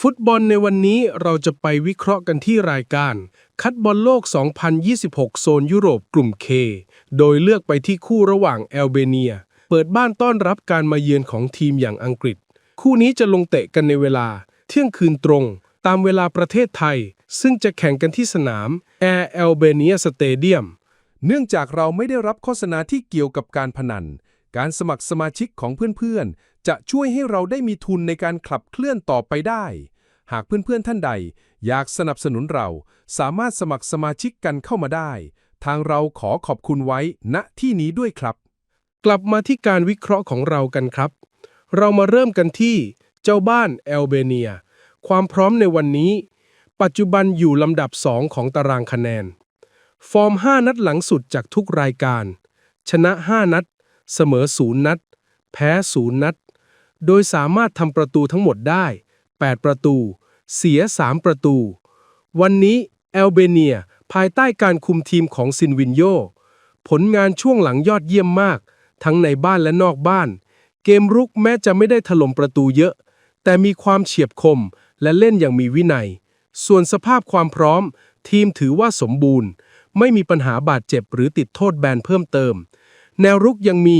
ฟุตบอลในวันนี้เราจะไปวิเคราะห์กันที่รายการ คัดบอลโลก 2026 โซนยุโรปกลุ่ม K โดยเลือกไปที่คู่ระหว่างแอลเบเนีย เปิดบ้านต้อนรับการมาเยือนของทีมอย่างอังกฤษ คู่นี้จะลงเตะกันในเวลา เที่ยงคืนตรง ตามเวลาประเทศไทย ซึ่งจะแข่งกันที่สนาม Air Albania Stadium เนื่องจากเราไม่ได้รับโฆษณาที่เกี่ยวกับการพนัน การสมัครสมาชิกของเพื่อนๆ จะช่วยให้เราได้มีทุนในการขับเคลื่อนต่อไปได้ หากเพื่อนๆท่านใด อยากสนับสนุนเรา สามารถสมัครสมาชิกกันเข้ามาได้ ทางเราขอขอบคุณไว้ณที่นี้ด้วยครับ กลับมาที่การวิเคราะห์ของเรากันครับ เรามาเริ่มกันที่ เจ้าบ้านแอลเบเนีย ความพร้อมในวันนี้ ปัจจุบันอยู่ลำดับ 2 ของตารางคะแนน ฟอร์ม 5 นัดหลังสุดจากทุกรายการ ชนะ 5 นัด เสมอ0นัด แพ้0นัด โดยสามารถทำประตูทั้งหมดได้ 8 ประตู เสีย 3 ประตู วันนี้แอลเบเนียภายใต้การคุมทีมของซินวินโย ผลงานช่วงหลังยอดเยี่ยมมาก ทั้งในบ้านและนอกบ้าน เกมรุกแม้จะไม่ได้ถล่มประตูเยอะ แต่มีความเฉียบคมและเล่นอย่างมีวินัย ส่วนสภาพความพร้อม ทีมถือว่าสมบูรณ์ ไม่มีปัญหาบาดเจ็บหรือติดโทษแบนเพิ่มเติม แนวรุกยังมี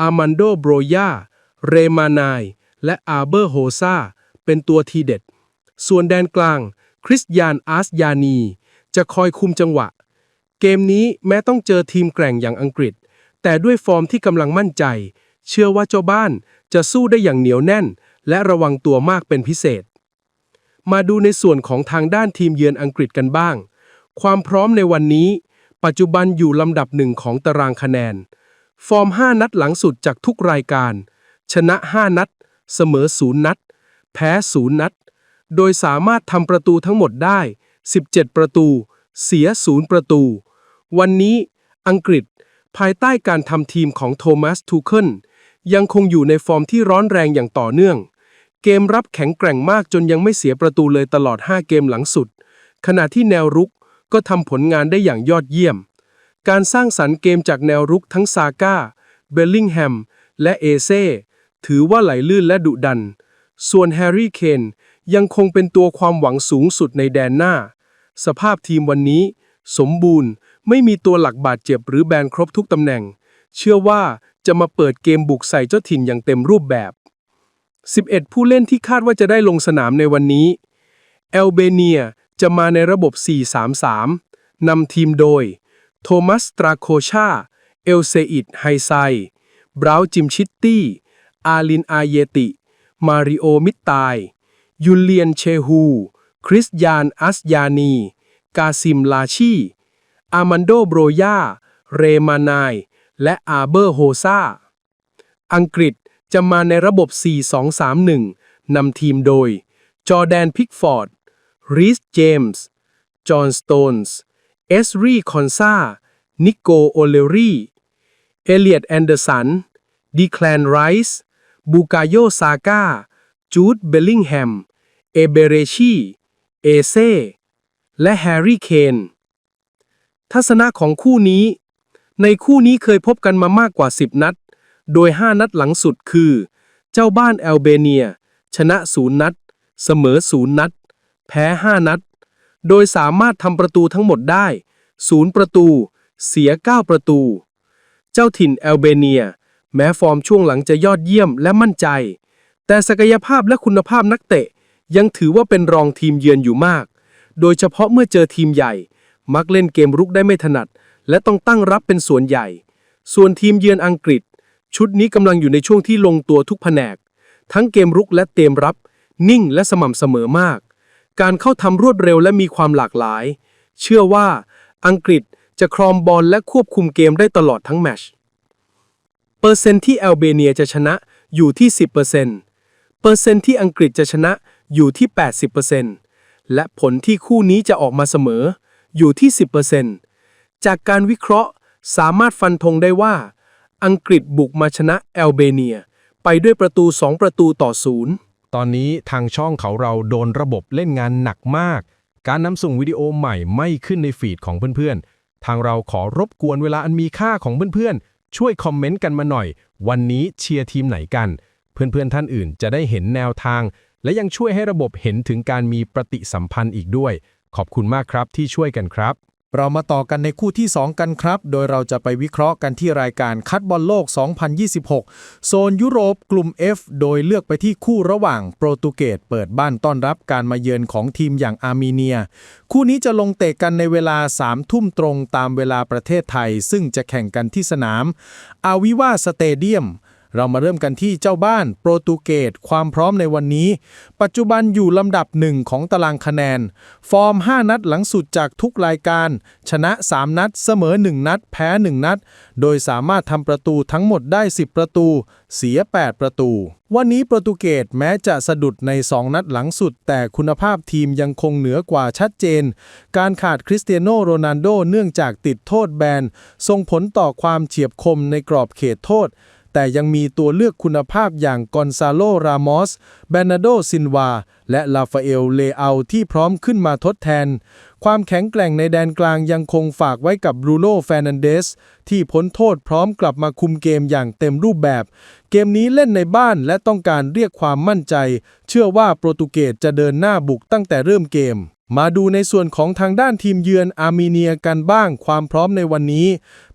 อามันโดโบรยาเรมานายและอาเบอร์โฮซาเป็นตัวทีเด็ด ส่วนแดนกลาง คริสยานอาร์สยานี จะคอยคุมจังหวะ เกมนี้แม้ต้องเจอทีมแกร่งอย่างอังกฤษ แต่ด้วยฟอร์มที่กำลังมั่นใจ เชื่อว่าเจ้าบ้านจะสู้ได้อย่างเหนียวแน่น และระวังตัวมากเป็นพิเศษ มาดูในส่วนของทางด้านทีมเยือนอังกฤษกันบ้าง ความพร้อมในวันนี้ ปัจจุบันอยู่ลำดับหนึ่งของตารางคะแนน ฟอร์ม 5 นัดหลังสุดจากทุกรายการ ชนะ 5 นัด เสมอ 0 นัด แพ้ 0 นัด โดยสามารถทำประตูทั้งหมดได้ 17 ประตู เสีย 0 ประตู วันนี้อังกฤษภายใต้การทำทีมของโทมัสทูเคิลยังคงอยู่ในฟอร์มที่ร้อนแรงอย่างต่อเนื่อง เกมรับแข็งแกร่งมากจนยังไม่เสียประตูเลยตลอด 5 เกมหลังสุด ขณะที่แนวรุกก็ทำผลงานได้อย่างยอดเยี่ยม การสร้างสรรค์เกมจากแนวรุกทั้งซาก้า เบลลิงแฮม และเอเซ่ถือว่าไหลลื่นและดุดัน ส่วนแฮร์รี่เคนยังคงเป็นตัวความหวังสูงสุดในแดนหน้า สภาพทีมวันนี้ สมบูรณ์ไม่มีตัวหลักบาดเจ็บหรือแบนครบทุกตำแหน่ง เชื่อว่าจะมาเปิดเกมบุกใส่เจ้าถิ่นอย่างเต็มรูปแบบ 11 ผู้เล่นที่คาดว่าจะได้ลงสนามในวันนี้แอลเบเนียจะมาในระบบ 4-3-3 นำทีมโดย โทมัสตราโคชา เอลเซอิดไฮไซ บราวจิมชิตตี้ อาลินอาเยติ มาริโอมิตตายยุลเลียนเชฮู คริสยานอัสยานี กาซิมลาชี อามันโดโบรยา เรมานาย และอาเบอร์โฮซา อังกฤษจะมาในระบบ 4-2-3-1 นำทีมโดย จอแดนพิกฟอร์ด รีสเจมส์ จอห์นสโตนส์ เอสรีคอนซานิโกโอเลรีเอเลียดแอนเดอร์สันดีแคลนไรส์บูกาโยซาก้าจูดเบลลิงแฮม เอเบเรชีเอเซ่และแฮร์รี่เคน ทัศนะของคู่นี้ ในคู่นี้เคยพบกันมามากกว่า 10 นัด โดย 5 นัดหลังสุดคือ เจ้าบ้านแอลเบเนีย ชนะ 0 นัด เสมอ 0 นัด แพ้ 5 นัด โดยสามารถทำประตูทั้งหมดได้ 0 ประตู เสีย 9 ประตู เจ้าถิ่นแอลเบเนีย แม้ฟอร์มช่วงหลังจะยอดเยี่ยมและมั่นใจ แต่ศักยภาพและคุณภาพนักเตะ ยังถือว่าเป็นรองทีมเยือนอยู่มาก โดยเฉพาะเมื่อเจอทีมใหญ่ มักเล่นเกมรุกได้ไม่ถนัด และต้องตั้งรับเป็นส่วนใหญ่ ส่วนทีมเยือนอังกฤษ ชุดนี้กำลังอยู่ในช่วงที่ลงตัวทุกแผนก ทั้งเกมรุกและเกมรับ นิ่งและสม่ำเสมอมาก การเข้าทำรวดเร็วและมีความหลากหลาย เชื่อว่าอังกฤษจะครองบอลและควบคุมเกมได้ตลอดทั้งแมช เปอร์เซ็นต์ที่แอลเบเนียจะชนะอยู่ที่ 10%เปอร์เซ็นต์ที่อังกฤษจะชนะอยู่ที่ 80%แและผลที่คู่นี้จะออกมาเสมอ อยู่ที่ 10%จากการวิเคราะห์สามารถฟันธงได้ว่า อังกฤษบุกมาชนะแอลเบเนีย ไปด้วยประตู 2 ประตูต่อศูนย์ ตอนนี้ทางช่องเขาเราโดนระบบเล่นงานหนักมาก การนำส่งวิดีโอใหม่ไม่ขึ้นในฟีดของเพื่อนๆ ทางเราขอรบกวนเวลาอันมีค่าของเพื่อนๆ ช่วยคอมเมนต์กันมาหน่อย วันนี้เชียร์ทีมไหนกัน เพื่อนๆท่านอื่นจะได้เห็นแนวทาง และยังช่วยให้ระบบเห็นถึงการมีปฏิสัมพันธ์อีกด้วย ขอบคุณมากครับที่ช่วยกันครับ เรามาต่อกันในคู่ที่ 2 กันครับ โดยเราจะไปวิเคราะห์กันที่รายการคัดบอลโลก 2026 โซนยุโรปกลุ่ม F โดยเลือกไปที่คู่ระหว่างโปรตุเกสเปิดบ้านต้อนรับการมาเยือนของทีมอย่างอาร์เมเนีย คู่นี้จะลงเตะกันในเวลา 3 ทุ่มตรงตามเวลาประเทศไทย ซึ่งจะแข่งกันที่สนามอาวิวาสเตเดียม เรามาเริ่มกันที่เจ้าบ้านโปรตุเกสความพร้อมในวันนี้ ปัจจุบันอยู่ลำดับหนึ่งของตารางคะแนน ฟอร์ม 5 นัดหลังสุดจากทุกรายการ ชนะ 3 นัด เสมอ 1 นัด แพ้ 1 นัด โดยสามารถทำประตูทั้งหมดได้ 10 ประตู เสีย 8 ประตู วันนี้โปรตุเกสแม้จะสะดุดใน 2 นัดหลังสุด แต่คุณภาพทีมยังคงเหนือกว่าชัดเจน การขาดคริสเตียโนโรนัลโดเนื่องจากติดโทษแบนส่งผลต่อความเฉียบคมในกรอบเขตโทษ แต่ยังมีตัวเลือกคุณภาพอย่างกอนซาโล รามอส เบนาโด ซินวา และลาฟาเอล เลอาที่พร้อมขึ้นมาทดแทน ความแข็งแกร่งในแดนกลางยังคงฝากไว้กับบรูโน่แฟรนันเดส ที่พ้นโทษพร้อมกลับมาคุมเกมอย่างเต็มรูปแบบ เกมนี้เล่นในบ้านและต้องการเรียกความมั่นใจ เชื่อว่าโปรตุเกสจะเดินหน้าบุกตั้งแต่เริ่มเกม มาดูในส่วนของทางด้านทีมเยือนอาร์เมเนียกันบ้างความพร้อมในวันนี้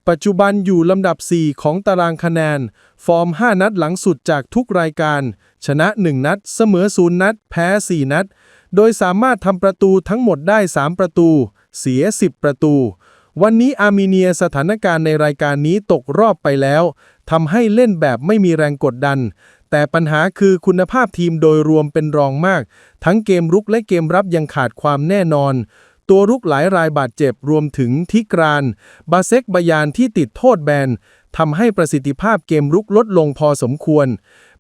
ปัจจุบันอยู่ลำดับ 4 ของตารางคะแนน ฟอร์ม 5 นัดหลังสุดจากทุกรายการ ชนะ 1 นัด เสมอ 0 นัด แพ้ 4 นัด โดยสามารถทำประตูทั้งหมดได้ 3 ประตู เสีย 10 ประตู วันนี้อาร์เมเนียสถานการณ์ในรายการนี้ตกรอบไปแล้วทำให้เล่นแบบไม่มีแรงกดดัน แต่ปัญหาคือคุณภาพทีมโดยรวมเป็นรองมาก ทั้งเกมรุกและเกมรับยังขาดความแน่นอน ตัวรุกหลายรายบาดเจ็บรวมถึงทิกราน บาเซกบายานที่ติดโทษแบนทำให้ประสิทธิภาพเกมรุกลดลงพอสมควร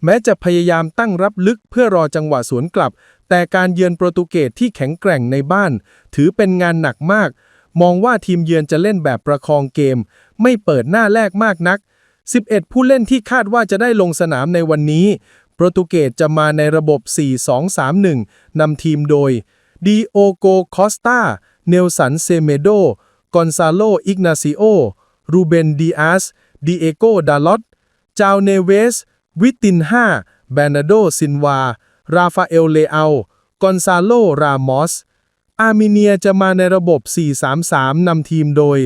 แม้จะพยายามตั้งรับลึกเพื่อรอจังหวะสวนกลับ แต่การเยือนโปรตุเกสที่แข็งแกร่งในบ้าน ถือเป็นงานหนักมาก มองว่าทีมเยือนจะเล่นแบบประคองเกม ไม่เปิดหน้าแรกมากนัก 11 ผู้เล่นที่คาดว่าจะได้ลงสนามในวันนี้ โปรตุเกสจะมาในระบบ 4-2-3-1 นำทีมโดยดีโอโกคอสตาเนลสันเซเมโดกอนซาโลอิกนาซิโอรูเบนดีอาสดีเอโกดาลอตจาวเนเวส วิติน5แบนาโดซินวา ราฟาเอลเลอากอนซาโล รามอส อาร์เมเนียจะมาในระบบ 4-3-3 นำทีมโดย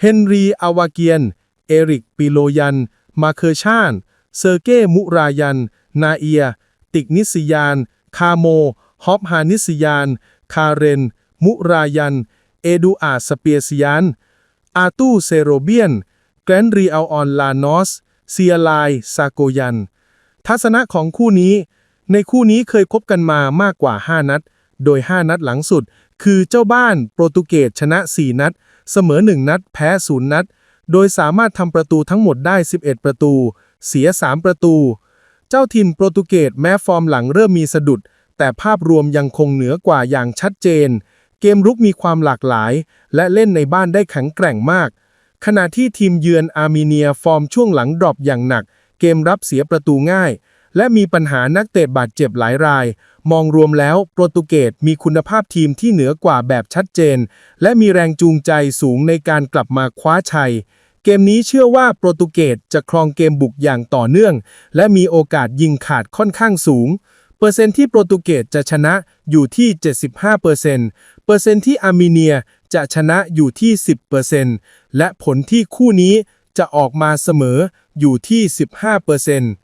เฮนรี อาวาเกียน เอริกปิโลยัน มาเคอร์ชาน เซอร์เก้มุรายัน นาเอีย ติกนิสยาน คาโม ฮอปฮานิสยาน คาเรน มุรายัน เอดูอาสเปียสยาน อาตูเซโรเบียน แกรนรีอัลออนลานอส เซียไลซาโกยัน ทัศนะของคู่นี้ ในคู่นี้เคยคบกันมามากกว่า 5 นัด โดย 5 นัดหลังสุด คือเจ้าบ้านโปรตุเกสชนะ 4 นัด เสมอ 1 นัด แพ้ 0 นัด โดยสามารถทำประตูทั้งหมดได้ 11 ประตู เสีย 3 ประตู เจ้าทีมโปรตุเกสแม้ฟอร์มหลังเริ่มมีสะดุด แต่ภาพรวมยังคงเหนือกว่าอย่างชัดเจน เกมรุกมีความหลากหลาย และเล่นในบ้านได้แข็งแกร่งมาก ขณะที่ทีมเยือนอาร์เมเนียฟอร์มช่วงหลังดรอปอย่างหนัก เกมรับเสียประตูง่าย และมีปัญหานักเตะบาดเจ็บหลายราย มองรวมแล้วโปรตุเกสมีคุณภาพทีมที่เหนือกว่าแบบชัดเจน และมีแรงจูงใจสูงในการกลับมาคว้าชัย เกมนี้เชื่อว่าโปรตุเกสจะครองเกมบุกอย่างต่อเนื่อง และมีโอกาสยิงขาดค่อนข้างสูง เปอร์เซ็นต์ที่โปรตุเกสจะชนะอยู่ที่ 75%เปอร์เซ็นต์เปอร์เซ็นต์ที่อาร์เมเนียจะชนะอยู่ที่ 10%และผลที่คู่นี้จะออกมาเสมออยู่ที่ 15%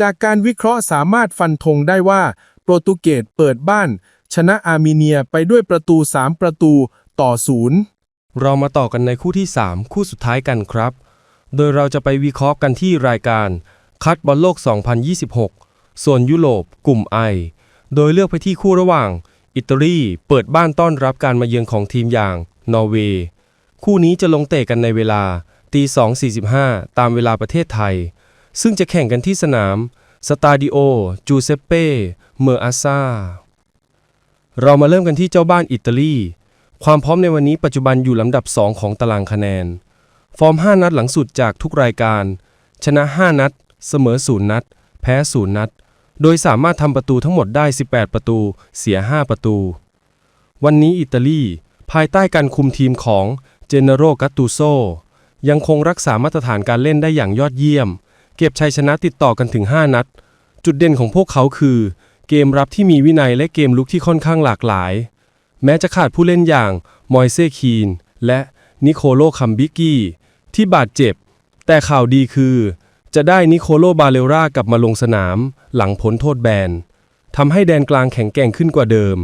จากการวิเคราะห์สามารถฟันธงได้ว่า โปรตุเกสเปิดบ้าน ชนะอาร์เมเนียไปด้วยประตู 3 ประตูต่อศูนย์เรามาต่อกันในคู่ที่ 3 คู่สุดท้ายกันครับ โดยเราจะไปวิเคราะห์กันที่รายการ คัดบอลโลก 2026 ส่วนยุโรปกลุ่ม I โดยเลือกไปที่คู่ระหว่าง อิตาลีเปิดบ้านต้อนรับการมาเยือนของทีมอย่าง นอร์เวย์ คู่นี้จะลงเตะกันในเวลาตี2.45 ตามเวลาประเทศไทย ซึ่งจะแข่งกันที่สนามสตาดิโอจูเซเป้เมอร์อาซาเรามาเริ่มกันที่เจ้าบ้านอิตาลี ความพร้อมในวันนี้ปัจจุบันอยู่ลำดับ 2 ของตารางคะแนน ฟอร์ม 5 นัดหลังสุดจากทุกรายการ ชนะ 5 นัด เสมอ 0 นัด แพ้ 0 นัด โดยสามารถทำประตูทั้งหมดได้ 18 ประตู เสีย 5 ประตู วันนี้อิตาลี ภายใต้การคุมทีมของเจเนโรกัตตูโซยังคงรักษามาตรฐานการเล่นได้อย่างยอดเยี่ยม เก็บชัยชนะติดต่อกันถึง 5 นัด จุดเด่นของพวกเขาคือ เกมรับที่มีวินัยและเกมลุกที่ค่อนข้างหลากหลาย แม้จะขาดผู้เล่นอย่างมอยเซคีน และนิโคโลคัมบิกี้ที่บาดเจ็บ แต่ข่าวดีคือ จะได้นิโคโลบาเลรากลับมาลงสนาม หลังพ้นโทษแบนทำให้แดนกลางแข็งแกร่งขึ้นกว่าเดิม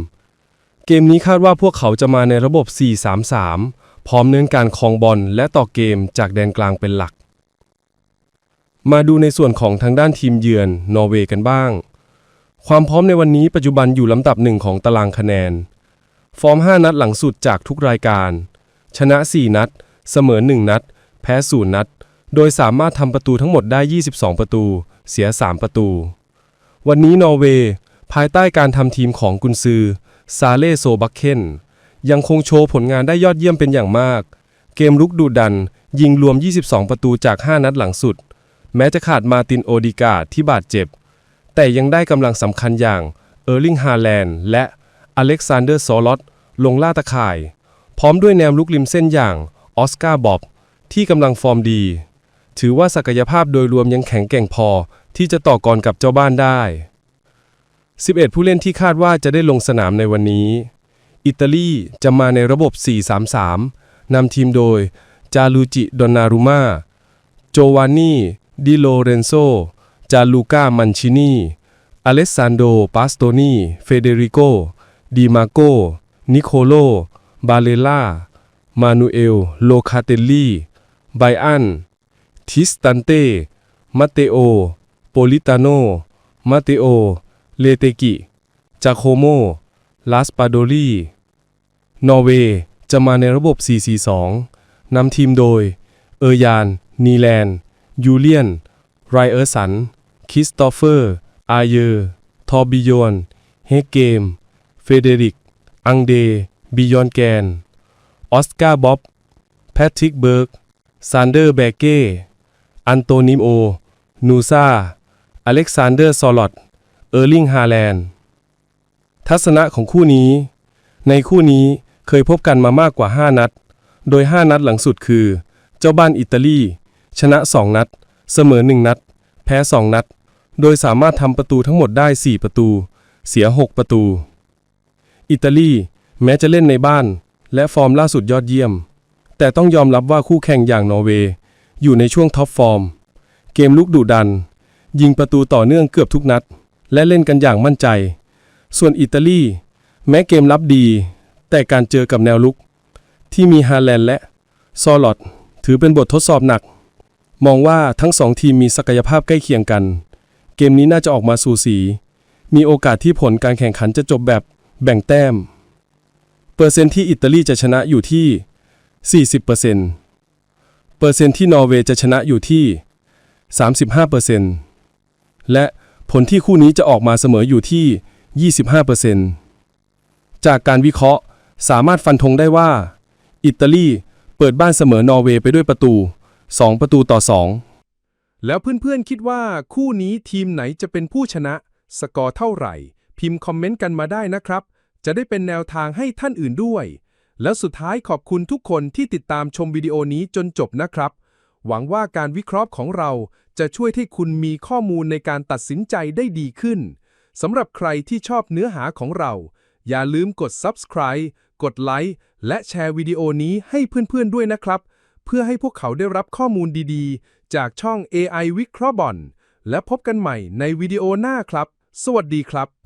เกมนี้คาดว่าพวกเขาจะมาในระบบ 4-3-3 พร้อมเน้นการครองบอลและต่อเกมจากแดนกลางเป็นหลัก มาดูในส่วนของทางด้านทีมเยือนนอร์เวย์กันบ้าง ความพร้อมในวันนี้ปัจจุบันอยู่ลำดับหนึ่งของตารางคะแนน ฟอร์ม 5 นัดหลังสุดจากทุกรายการ ชนะ 4 นัด เสมอ 1 นัด แพ้0นัด โดยสามารถทำประตูทั้งหมดได้ 22 ประตู เสีย 3 ประตู วันนี้นอร์เวย์ภายใต้การทำทีมของกุนซือ ซาเล่โซบักเคนยังคงโชว์ผลงานได้ยอดเยี่ยมเป็นอย่างมาก เกมลุกดุดัน ยิงรวม 22 ประตูจาก 5 นัดหลังสุด แม้จะขาดมาตินโอดิกาที่บาดเจ็บ แต่ยังได้กำลังสำคัญอย่างเออร์ลิงฮาแลนด์และอเล็กซานเดอร์ซอลอตลงล่าตะข่าย พร้อมด้วยแนวลุกริมเส้นอย่างออสการ์บอบที่กำลังฟอร์มดี ถือว่าศักยภาพโดยรวมยังแข็งแกร่งพอที่จะต่อกรกับเจ้าบ้านได้ 11 ผู้เล่นที่คาดว่าจะได้ลงสนามในวันนี้ อิตาลีจะมาในระบบ 4-3-3 นำทีมโดยจาลูจิ ดอนนารุมา โจวานนี่ ดิโลเรนโซ จาลูก้ามันชินีอเลสซานโด ปาสโตนี เฟเดริโกดิมาโก นิโคโล บาเลล่า มานูเอล โลคาเตลลีไบอัน ทิสตันเต มาเตโอ โปลิตาโน มาเตโอ เลเตกิ จาโคโม ลาสปาโดลี นอร์เวย์จะมาในระบบ 4-4-2 นำทีมโดย เออร์ยาน นีแลนด์ ยูเลียน ไรเออร์สันคริสตอฟเฟอร์ อาเยอร์ ทอร์บิโยนเฮเกม เฟเดริก อังเด บิยอนแกน ออสการ์บ๊อบ แพทริกเบิร์ก ซานเดอร์แบเก้ อันโตนิโอ นูซาอเล็กซานเดอร์ซอลอต เออร์ลิงฮาแลนด์ ทัศนะของคู่นี้ ในคู่นี้เคยพบกันมามากกว่า 5 นัด โดย 5 นัดหลังสุดคือ เจ้าบ้านอิตาลี ชนะ 2 นัด เสมอ 1 นัด แพ้ 2 นัด โดยสามารถทำประตูทั้งหมดได้ 4 ประตู เสีย 6 ประตู อิตาลีแม้จะเล่นในบ้าน และฟอร์มล่าสุดยอดเยี่ยม แต่ต้องยอมรับว่าคู่แข่งอย่างนอร์เวย์อยู่ในช่วงท็อปฟอร์ม เกมลุกดุดัน ยิงประตูต่อเนื่องเกือบทุกนัด และเล่นกันอย่างมั่นใจ ส่วนอิตาลีแม้เกมรับดี แต่การเจอกับแนวลุก ที่มีฮาแลนด์และซอลอตถือเป็นบททดสอบหนัก มองว่าทั้งสองทีมมีศักยภาพใกล้เคียงกัน เกมนี้น่าจะออกมาสูสี มีโอกาสที่ผลการแข่งขันจะจบแบบแบ่งแต้ม เปอร์เซ็นต์ที่อิตาลีจะชนะอยู่ที่ 40%เปอร์เซ็นต์เปอร์เซ็นต์ที่นอร์เวย์จะชนะอยู่ที่ 35%เปอร์เซ็นต์และผลที่คู่นี้จะออกมาเสมออยู่ที่ 25%จากการวิเคราะห์สามารถฟันธงได้ว่า อิตาลีเปิดบ้านเสมอนอร์เวย์ไปด้วยประตู 2 ประตูต่อ 2 แล้วเพื่อนๆคิดว่าคู่นี้ทีมไหนจะเป็นผู้ชนะ สกอร์เท่าไหร่ พิมพ์คอมเมนต์กันมาได้นะครับ จะได้เป็นแนวทางให้ท่านอื่นด้วย แล้วสุดท้ายขอบคุณทุกคนที่ติดตามชมวิดีโอนี้จนจบนะครับ หวังว่าการวิเคราะห์ของเราจะช่วยให้คุณมีข้อมูลในการตัดสินใจได้ดีขึ้นสำหรับใครที่ชอบเนื้อหาของเรา อย่าลืมกด subscribe กดไลค์และแชร์วิดีโอนี้ให้เพื่อนๆด้วยนะครับ เพื่อให้พวกเขาได้รับข้อมูลดีๆ จากช่อง AI วิเคราะห์บอลและพบกันใหม่ในวิดีโอหน้าครับ สวัสดีครับ